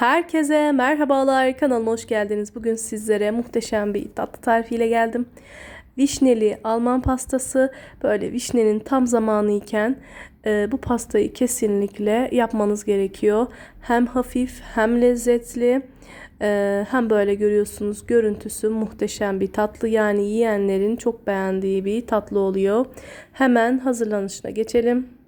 Herkese merhabalar kanalıma hoş geldiniz. Bugün sizlere muhteşem bir tatlı tarifiyle geldim. Vişneli Alman pastası böyle vişnenin tam zamanı iken e, bu pastayı kesinlikle yapmanız gerekiyor. Hem hafif hem lezzetli e, hem böyle görüyorsunuz görüntüsü muhteşem bir tatlı yani yiyenlerin çok beğendiği bir tatlı oluyor. Hemen hazırlanışına geçelim.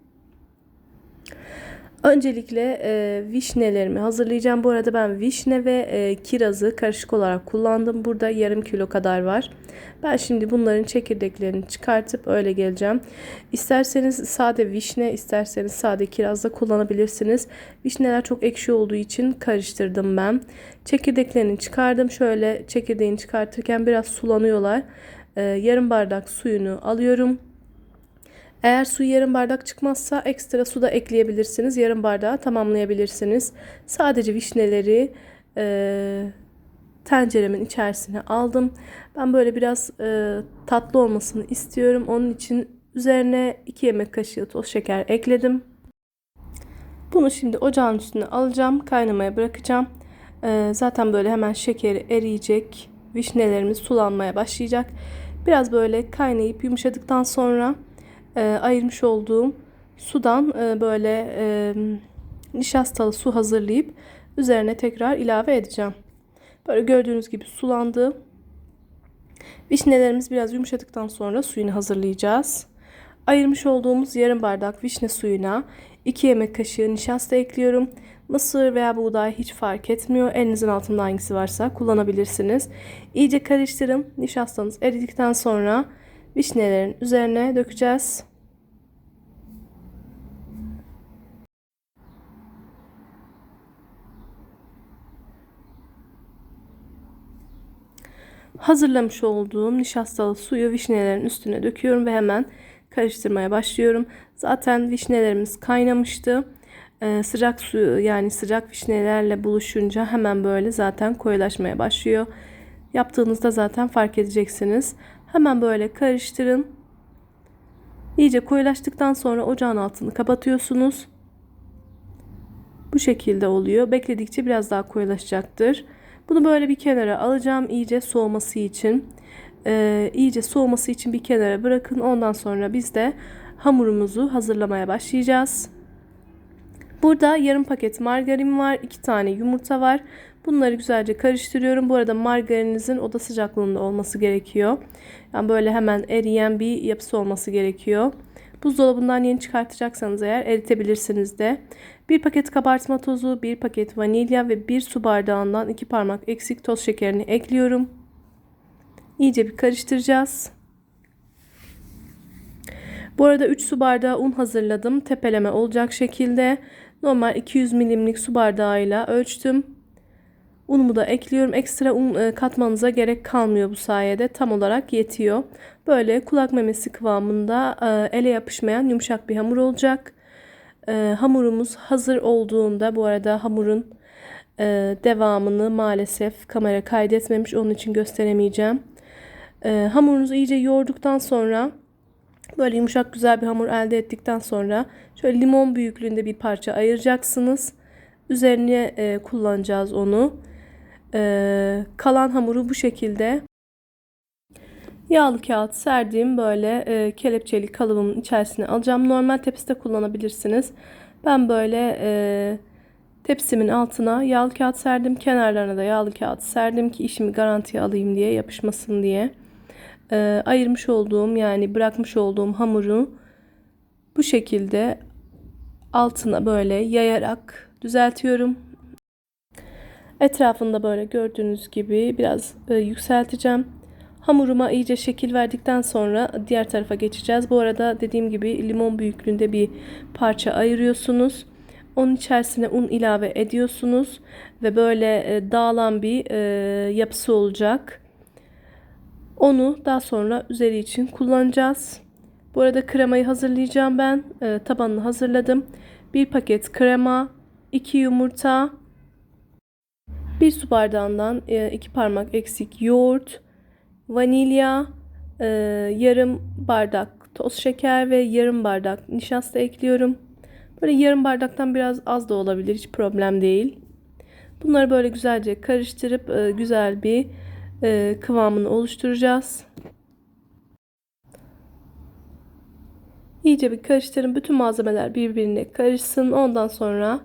Öncelikle e, vişnelerimi hazırlayacağım. Bu arada ben vişne ve e, kirazı karışık olarak kullandım. Burada yarım kilo kadar var. Ben şimdi bunların çekirdeklerini çıkartıp öyle geleceğim. İsterseniz sade vişne, isterseniz sade kiraz da kullanabilirsiniz. Vişneler çok ekşi olduğu için karıştırdım ben. Çekirdeklerini çıkardım. Şöyle çekirdeğini çıkartırken biraz sulanıyorlar. E, yarım bardak suyunu alıyorum. Eğer su yarım bardak çıkmazsa ekstra su da ekleyebilirsiniz. Yarım bardağı tamamlayabilirsiniz. Sadece vişneleri e, tenceremin içerisine aldım. Ben böyle biraz e, tatlı olmasını istiyorum. Onun için üzerine 2 yemek kaşığı toz şeker ekledim. Bunu şimdi ocağın üstüne alacağım. Kaynamaya bırakacağım. E, zaten böyle hemen şekeri eriyecek. Vişnelerimiz sulanmaya başlayacak. Biraz böyle kaynayıp yumuşadıktan sonra e, ayırmış olduğum sudan e, böyle e, nişastalı su hazırlayıp üzerine tekrar ilave edeceğim. Böyle gördüğünüz gibi sulandı. Vişnelerimiz biraz yumuşadıktan sonra suyunu hazırlayacağız. Ayırmış olduğumuz yarım bardak vişne suyuna 2 yemek kaşığı nişasta ekliyorum. Mısır veya buğday hiç fark etmiyor. Elinizin altında hangisi varsa kullanabilirsiniz. İyice karıştırın. Nişastanız eridikten sonra vişnelerin üzerine dökeceğiz. Hazırlamış olduğum nişastalı suyu vişnelerin üstüne döküyorum ve hemen karıştırmaya başlıyorum. Zaten vişnelerimiz kaynamıştı. Ee, sıcak su yani sıcak vişnelerle buluşunca hemen böyle zaten koyulaşmaya başlıyor. Yaptığınızda zaten fark edeceksiniz. Hemen böyle karıştırın. İyice koyulaştıktan sonra ocağın altını kapatıyorsunuz. Bu şekilde oluyor. Bekledikçe biraz daha koyulaşacaktır. Bunu böyle bir kenara alacağım iyice soğuması için. Ee, iyice soğuması için bir kenara bırakın. Ondan sonra biz de hamurumuzu hazırlamaya başlayacağız. Burada yarım paket margarin var. iki tane yumurta var. Bunları güzelce karıştırıyorum. Bu arada margarininizin oda sıcaklığında olması gerekiyor. Yani böyle hemen eriyen bir yapısı olması gerekiyor. Buzdolabından yeni çıkartacaksanız eğer eritebilirsiniz de. Bir paket kabartma tozu, bir paket vanilya ve bir su bardağından iki parmak eksik toz şekerini ekliyorum. İyice bir karıştıracağız. Bu arada 3 su bardağı un hazırladım. Tepeleme olacak şekilde. Normal 200 milimlik su bardağıyla ölçtüm. Unumu da ekliyorum. Ekstra un e, katmanıza gerek kalmıyor bu sayede. Tam olarak yetiyor. Böyle kulak memesi kıvamında e, ele yapışmayan yumuşak bir hamur olacak. E, hamurumuz hazır olduğunda bu arada hamurun devamını maalesef kamera kaydetmemiş. Onun için gösteremeyeceğim. Hamurunuzu iyice yoğurduktan sonra böyle yumuşak güzel bir hamur elde ettikten sonra şöyle limon büyüklüğünde bir parça ayıracaksınız. Üzerine kullanacağız onu. Ee, kalan hamuru bu şekilde yağlı kağıt serdiğim böyle e, kelepçeli kalıbımın içerisine alacağım. Normal tepside kullanabilirsiniz. Ben böyle e, tepsimin altına yağlı kağıt serdim. Kenarlarına da yağlı kağıt serdim ki işimi garantiye alayım diye yapışmasın diye. E, ayırmış olduğum yani bırakmış olduğum hamuru bu şekilde altına böyle yayarak düzeltiyorum. Etrafında böyle gördüğünüz gibi biraz e, yükselteceğim. Hamuruma iyice şekil verdikten sonra diğer tarafa geçeceğiz. Bu arada dediğim gibi limon büyüklüğünde bir parça ayırıyorsunuz. Onun içerisine un ilave ediyorsunuz ve böyle e, dağılan bir e, yapısı olacak. Onu daha sonra üzeri için kullanacağız. Bu arada kremayı hazırlayacağım ben. E, tabanını hazırladım. Bir paket krema, iki yumurta, bir su bardağından e, iki parmak eksik yoğurt, vanilya, e, yarım bardak toz şeker ve yarım bardak nişasta ekliyorum. Böyle yarım bardaktan biraz az da olabilir hiç problem değil. Bunları böyle güzelce karıştırıp e, güzel bir e, kıvamını oluşturacağız. İyice bir karıştırın. Bütün malzemeler birbirine karışsın. Ondan sonra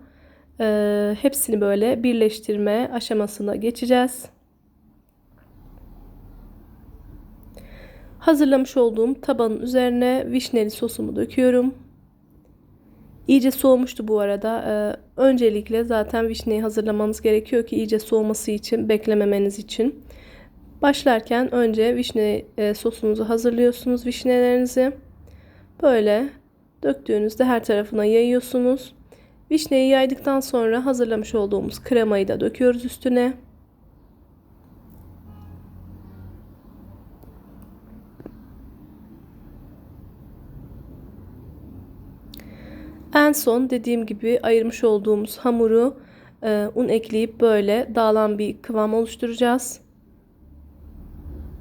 e, hepsini böyle birleştirme aşamasına geçeceğiz. Hazırlamış olduğum tabanın üzerine vişneli sosumu döküyorum. İyice soğumuştu bu arada. Ee, öncelikle zaten vişneyi hazırlamanız gerekiyor ki iyice soğuması için, beklememeniz için. Başlarken önce vişne e, sosunuzu hazırlıyorsunuz vişnelerinizi. Böyle döktüğünüzde her tarafına yayıyorsunuz. Vişneyi yaydıktan sonra hazırlamış olduğumuz kremayı da döküyoruz üstüne. En son dediğim gibi ayırmış olduğumuz hamuru e, un ekleyip böyle dağılan bir kıvam oluşturacağız.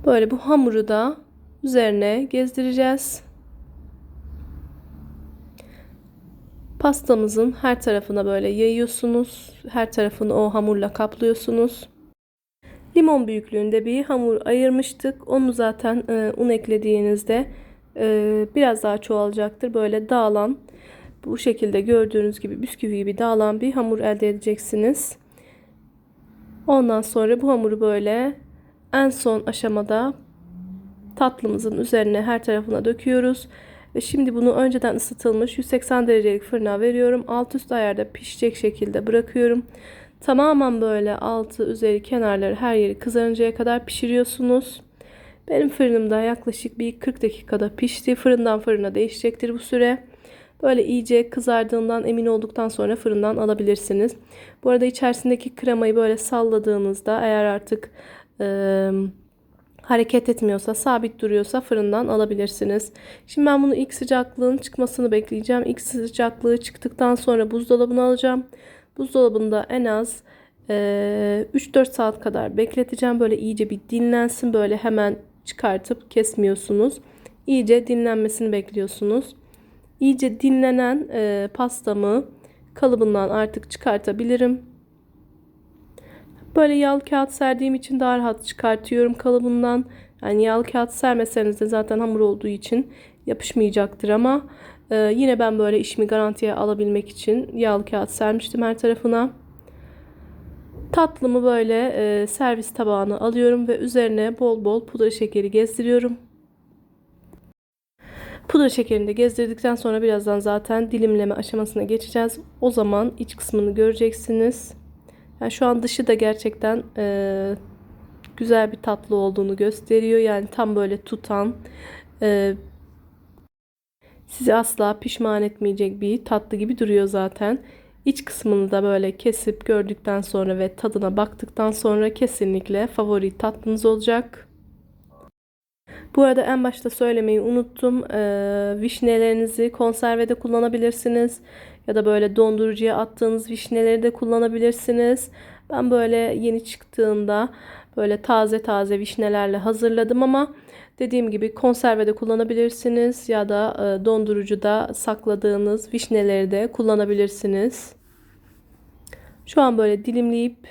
Böyle bu hamuru da üzerine gezdireceğiz. Pastamızın her tarafına böyle yayıyorsunuz. Her tarafını o hamurla kaplıyorsunuz. Limon büyüklüğünde bir hamur ayırmıştık. Onu zaten e, un eklediğinizde e, biraz daha çoğalacaktır. Böyle dağılan bu şekilde gördüğünüz gibi bisküvi gibi dağılan bir hamur elde edeceksiniz. Ondan sonra bu hamuru böyle en son aşamada tatlımızın üzerine her tarafına döküyoruz. Ve şimdi bunu önceden ısıtılmış 180 derecelik fırına veriyorum. Alt üst ayarda pişecek şekilde bırakıyorum. Tamamen böyle altı üzeri kenarları her yeri kızarıncaya kadar pişiriyorsunuz. Benim fırınımda yaklaşık bir 40 dakikada pişti. Fırından fırına değişecektir bu süre. Böyle iyice kızardığından emin olduktan sonra fırından alabilirsiniz. Bu arada içerisindeki kremayı böyle salladığınızda eğer artık e, hareket etmiyorsa, sabit duruyorsa fırından alabilirsiniz. Şimdi ben bunu ilk sıcaklığın çıkmasını bekleyeceğim. İlk sıcaklığı çıktıktan sonra buzdolabına alacağım. Buzdolabında en az e, 3-4 saat kadar bekleteceğim. Böyle iyice bir dinlensin. Böyle hemen çıkartıp kesmiyorsunuz. İyice dinlenmesini bekliyorsunuz. İyice dinlenen e, pastamı kalıbından artık çıkartabilirim. Böyle yağlı kağıt serdiğim için daha rahat çıkartıyorum kalıbından. Yani yağlı kağıt sermeseniz de zaten hamur olduğu için yapışmayacaktır ama e, yine ben böyle işimi garantiye alabilmek için yağlı kağıt sermiştim her tarafına. Tatlımı böyle e, servis tabağına alıyorum ve üzerine bol bol pudra şekeri gezdiriyorum. Pudra şekerini de gezdirdikten sonra birazdan zaten dilimleme aşamasına geçeceğiz. O zaman iç kısmını göreceksiniz. Yani şu an dışı da gerçekten e, güzel bir tatlı olduğunu gösteriyor. Yani tam böyle tutan, e, sizi asla pişman etmeyecek bir tatlı gibi duruyor zaten. İç kısmını da böyle kesip gördükten sonra ve tadına baktıktan sonra kesinlikle favori tatlınız olacak. Bu arada en başta söylemeyi unuttum. Ee, vişnelerinizi konservede kullanabilirsiniz. Ya da böyle dondurucuya attığınız vişneleri de kullanabilirsiniz. Ben böyle yeni çıktığında böyle taze taze vişnelerle hazırladım ama dediğim gibi konservede kullanabilirsiniz ya da e, dondurucuda sakladığınız vişneleri de kullanabilirsiniz. Şu an böyle dilimleyip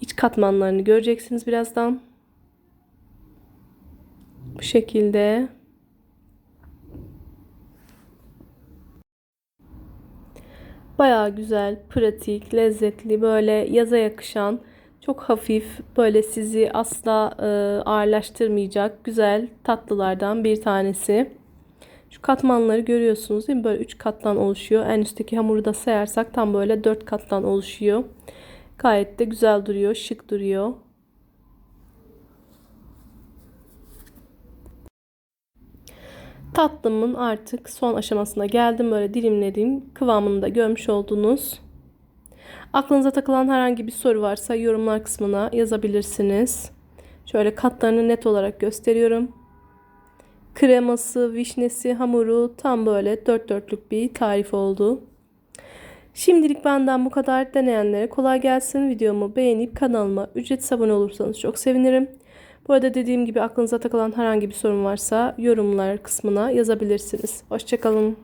iç katmanlarını göreceksiniz birazdan. Bu şekilde. Baya güzel, pratik, lezzetli, böyle yaza yakışan, çok hafif, böyle sizi asla e, ağırlaştırmayacak güzel tatlılardan bir tanesi. Şu katmanları görüyorsunuz değil mi? Böyle 3 kattan oluşuyor. En üstteki hamuru da sayarsak tam böyle 4 kattan oluşuyor. Gayet de güzel duruyor, şık duruyor. Tatlımın artık son aşamasına geldim. Böyle dilimlediğim kıvamını da görmüş oldunuz. Aklınıza takılan herhangi bir soru varsa yorumlar kısmına yazabilirsiniz. Şöyle katlarını net olarak gösteriyorum. Kreması, vişnesi, hamuru tam böyle dört dörtlük bir tarif oldu. Şimdilik benden bu kadar. Deneyenlere kolay gelsin. Videomu beğenip kanalıma ücretsiz abone olursanız çok sevinirim. Bu arada dediğim gibi aklınıza takılan herhangi bir sorun varsa yorumlar kısmına yazabilirsiniz. Hoşçakalın.